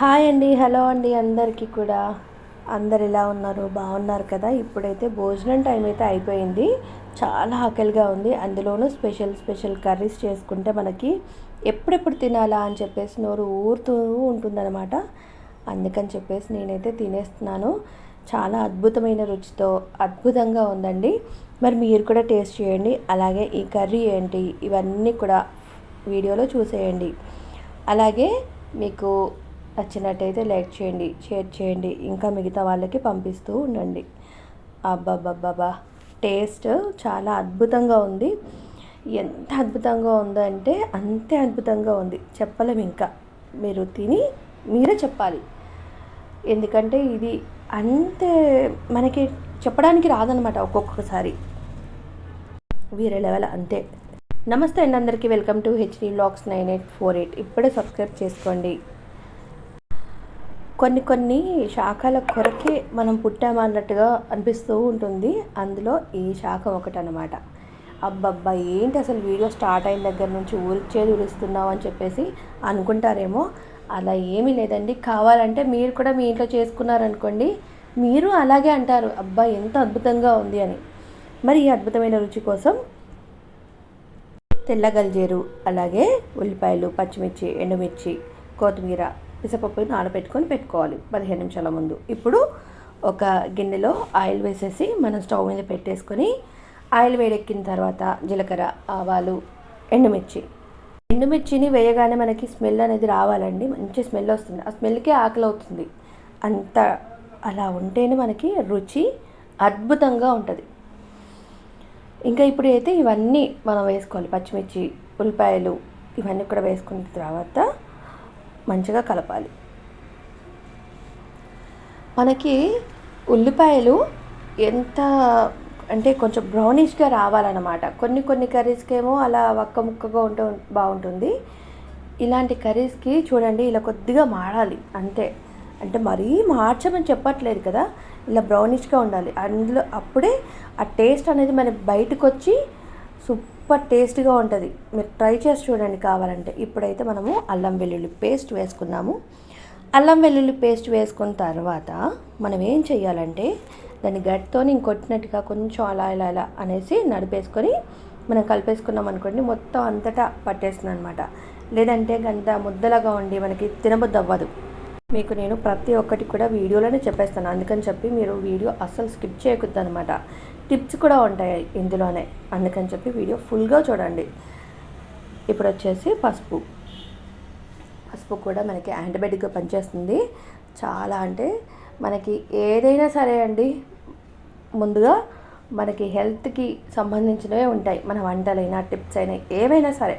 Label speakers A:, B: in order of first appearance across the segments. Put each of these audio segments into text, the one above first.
A: Hi అండి hello అండి అందరికీ కూడా. అందరు ఎలా ఉన్నారు? బాగున్నారు కదా? ఇప్పుడైతే భోజనం టైం అయితే అయిపోయింది. చాలా ఆకలిగా ఉంది. అందులోనూ స్పెషల్ స్పెషల్ కర్రీస్ చేసుకుంటే మనకి ఎప్పుడెప్పుడు తినాలా అని చెప్పేసి నోరు ఊరుతూ ఉంటుందన్నమాట. అందుకని చెప్పేసి నేనైతే తినేస్తున్నాను. చాలా అద్భుతమైన రుచితో అద్భుతంగా ఉందండి. మరి మీరు కూడా టేస్ట్ చేయండి. అలాగే ఈ కర్రీ ఏంటి? ఇవన్నీ కూడా వీడియోలో చూసేయండి. అలాగే మీకు నచ్చినట్టయితే లైక్ చేయండి షేర్ చేయండి ఇంకా మిగతా వాళ్ళకి పంపిస్తూ ఉండండి. అబ్బాబ్బాబ్బా టేస్ట్ చాలా అద్భుతంగా ఉంది. ఎంత అద్భుతంగా ఉందంటే అంతే అద్భుతంగా ఉంది. చెప్పలేము ఇంకా. మీరు తిని మీరే చెప్పాలి. ఎందుకంటే ఇది అంతే మనకి చెప్పడానికి రాదనమాట ఒక్కొక్కసారి. వీరే లెవెల్ అంతే. నమస్తే అండి అందరికీ. Welcome to HD Lax nine eight four eight. ఇప్పుడే సబ్స్క్రైబ్ చేసుకోండి. కొన్ని కొన్ని శాఖల కొరకే మనం పుట్టామన్నట్టుగా అనిపిస్తూ ఉంటుంది. అందులో ఈ శాఖ ఒకటి అనమాట అబ్బబ్బా ఏంటి అసలు వీడియో స్టార్ట్ అయిన దగ్గర నుంచి ఊరిచ్చేది ఊరిస్తున్నావు అని చెప్పేసి అనుకుంటారేమో. అలా ఏమీ లేదండి. కావాలంటే మీరు కూడా మీ ఇంట్లో చేసుకున్నారనుకోండి మీరు అలాగే అంటారు. అబ్బా ఎంత అద్భుతంగా ఉంది అని. మరి ఈ అద్భుతమైన రుచి కోసం తెల్ల గల్జేరు అలాగే ఉల్లిపాయలు పచ్చిమిర్చి ఎండుమిర్చి కొత్తిమీర పిసపప్పు నానబెట్టుకొని పెట్టుకోవాలి పదిహేను నిమిషాల ముందు. ఇప్పుడు ఒక గిన్నెలో ఆయిల్ వేసేసి మనం స్టవ్ మీద పెట్టేసుకొని ఆయిల్ వేడెక్కిన తర్వాత జీలకర్ర ఆవాలు ఎండుమిర్చి. ఎండుమిర్చిని వేయగానే మనకి స్మెల్ అనేది రావాలండి. మంచి స్మెల్ వస్తుంది. ఆ స్మెల్కే ఆకలి అవుతుంది. అంత అలా ఉంటేనే మనకి రుచి అద్భుతంగా ఉంటుంది. ఇంకా ఇప్పుడు అయితే ఇవన్నీ మనం వేసుకోవాలి. పచ్చిమిర్చి ఉల్లిపాయలు ఇవన్నీ కూడా వేసుకున్న తర్వాత మంచిగా కలపాలి. మనకి ఉల్లిపాయలు ఎంత అంటే కొంచెం బ్రౌనిష్గా రావాలన్నమాట. కొన్ని కొన్ని కర్రీస్కి ఏమో అలా వక్క ముక్కగా ఉంటూ బాగుంటుంది. ఇలాంటి కర్రీస్కి చూడండి ఇలా కొద్దిగా మాడాలి అంతే. అంటే మరీ మార్చమని చెప్పట్లేదు కదా. ఇలా బ్రౌనిష్గా ఉండాలి. అందులో అప్పుడే ఆ టేస్ట్ అనేది మనకి బయటకు వచ్చి సూపర్ టేస్ట్గా ఉంటుంది. మీరు ట్రై చేసి చూడండి కావాలంటే. ఇప్పుడైతే మనము అల్లం వెల్లుల్లి పేస్ట్ వేసుకున్నాము. అల్లం వెల్లుల్లి పేస్ట్ వేసుకున్న తర్వాత మనం ఏం చేయాలంటే దాన్ని గట్టితో ఇంకొట్టినట్టుగా కొంచెం అలా ఇలా ఇలా అనేసి నడిపేసుకొని మనం కలిపేసుకున్నాం అనుకోండి మొత్తం అంతటా పట్టేస్తుంది అనమాట లేదంటే గంట ముద్దలాగా ఉండి మనకి తినబుద్ది అవ్వదు మీకు నేను ప్రతి ఒక్కటి కూడా వీడియోలోనే చెప్పేస్తాను. అందుకని చెప్పి మీరు వీడియో అస్సలు స్కిప్ చేయకూడదు అనమాట టిప్స్ కూడా ఉంటాయి ఇందులోనే. అందుకని చెప్పి వీడియో ఫుల్గా చూడండి. ఇప్పుడు వచ్చేసి పసుపు. పసుపు కూడా మనకి యాంటీబయాటిక్గా పనిచేస్తుంది. చాలా అంటే మనకి ఏదైనా సరే అండి ముందుగా మనకి హెల్త్కి సంబంధించినవే ఉంటాయి. మన వంటలైనా టిప్స్ అయినా ఏవైనా సరే.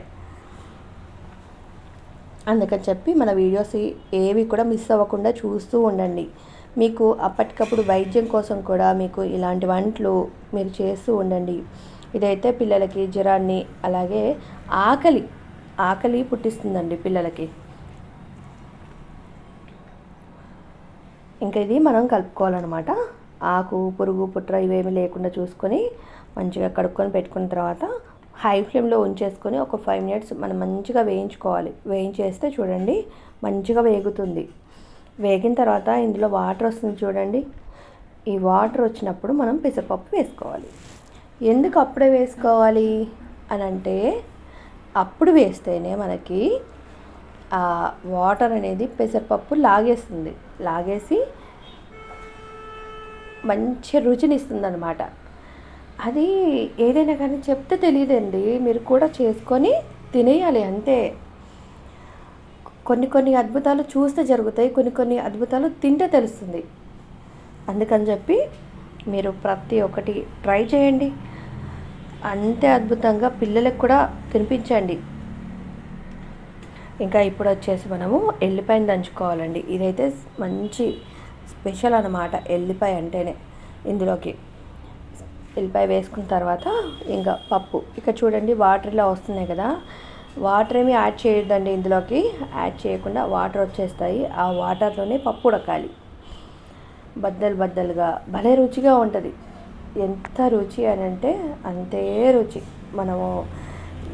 A: అందుకని చెప్పి మన వీడియోస్ ఏవి కూడా మిస్ అవ్వకుండా చూస్తూ ఉండండి. మీకు అప్పటికప్పుడు వైద్యం కోసం కూడా మీకు ఇలాంటి వంటలు మీరు చేస్తూ ఉండండి. ఇదైతే పిల్లలకి జ్వరాన్ని అలాగే ఆకలి ఆకలి పుట్టిస్తుందండి పిల్లలకి. ఇంకా ఇది మనం కలుపుకోవాలన్నమాట. ఆకు పురుగు పుట్ర ఇవేమి లేకుండా చూసుకొని మంచిగా కడుక్కొని పెట్టుకున్న తర్వాత హై ఫ్లేమ్లో ఉంచేసుకొని ఒక ఫైవ్ మినిట్స్ మనం మంచిగా వేయించుకోవాలి. వేయించేస్తే చూడండి మంచిగా వేగుతుంది. వేగిన తర్వాత ఇందులో వాటర్ వస్తుంది చూడండి. ఈ వాటర్ వచ్చినప్పుడు మనం పెసరపప్పు వేసుకోవాలి. ఎందుకు అప్పుడే వేసుకోవాలి? అని అంటే అప్పుడు వేస్తేనే మనకి ఆ వాటర్ అనేది పెసరపప్పు లాగేస్తుంది. లాగేసి మంచి రుచినిస్తుంది అనమాట అది ఏదైనా కానీ చెప్తే తెలియదండి. మీరు కూడా చేసుకొని తినేయాలి అంతే. కొన్ని కొన్ని అద్భుతాలు చూస్తే జరుగుతాయి కొన్ని కొన్ని అద్భుతాలు తింటే తెలుస్తుంది. అందుకని చెప్పి మీరు ప్రతి ఒక్కటి ట్రై చేయండి. అంతే అద్భుతంగా పిల్లలకు కూడా తినిపించండి. ఇంకా ఇప్పుడు వచ్చేసి మనము ఎల్లిపాయను దంచుకోవాలండి. ఇదైతే మంచి స్పెషల్ అనమాట ఎల్లిపాయ అంటేనే ఇందులోకి. ఉల్లిపాయ వేసుకున్న తర్వాత ఇంకా పప్పు. ఇక్కడ చూడండి వాటర్ ఇలా వస్తున్నాయి కదా. వాటర్ ఏమి యాడ్ చేయొద్దండి ఇందులోకి. యాడ్ చేయకుండా వాటర్ వచ్చేస్తాయి. ఆ వాటర్లోనే పప్పు ఉడకాలి. బద్దలు బద్దలుగా. భలే రుచిగా ఉంటుంది. ఎంత రుచి అని అంటే అంతే రుచి. మనము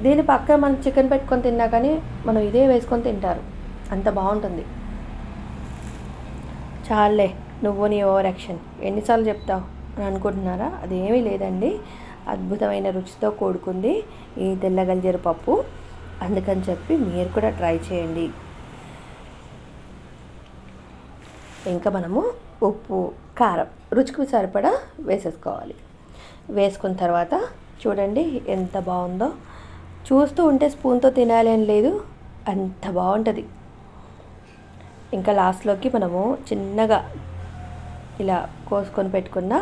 A: దీని పక్క మనం చికెన్ పెట్టుకొని తిన్నా కానీ మనం ఇదే వేసుకొని తింటారు. అంత బాగుంటుంది. చాలే నువ్వు నీ ఓవర్ యాక్షన్. ఎన్నిసార్లు చెప్తావు? అని అనుకుంటున్నారా? అదేమీ లేదండి. అద్భుతమైన రుచితో కూడుకుంది ఈ తెల్లగంజీర పప్పు. అందుకని చెప్పి మీరు కూడా ట్రై చేయండి. ఇంకా మనము ఉప్పు కారం రుచికి సరిపడా వేసేసుకోవాలి. వేసుకున్న తర్వాత చూడండి ఎంత బాగుందో. చూస్తూ ఉంటే స్పూన్తో తినాలి అని లేదు అంత బాగుంటుంది. ఇంకా లాస్ట్లోకి మనము చిన్నగా ఇలా కోసుకొని పెట్టుకున్న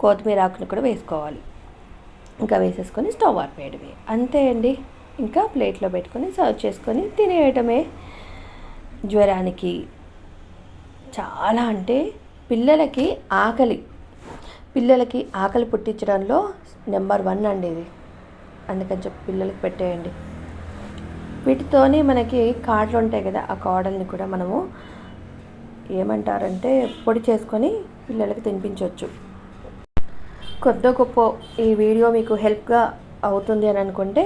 A: కొత్తిమీర ఆకును కూడా వేసుకోవాలి. ఇంకా వేసేసుకొని స్టవ్ ఆర్పేయడమే అంతే అండి. ఇంకా ప్లేట్లో పెట్టుకొని సర్వ్ చేసుకొని తినేయటమే జ్వరానికి చాలా అంటే పిల్లలకి ఆకలి. పిల్లలకి ఆకలి పుట్టించడంలో నెంబర్ వన్ అండి ఇది. అందుకని చెప్పి పిల్లలకి పెట్టేయండి. వీటితోనే మనకి కాడలు ఉంటాయి కదా ఆ కాడల్ని కూడా మనము ఏమంటారంటే పొడి చేసుకొని పిల్లలకి తినిపించవచ్చు కొద్ది గొప్ప ఈ వీడియో మీకు హెల్ప్గా అవుతుంది అని అనుకుంటే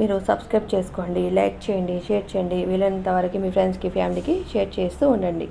A: మీరు సబ్స్క్రైబ్ చేసుకోండి లైక్ చేయండి షేర్ చేయండి. వీలైనంత వరకు మీ ఫ్రెండ్స్కి ఫ్యామిలీకి షేర్ చేస్తూ ఉండండి.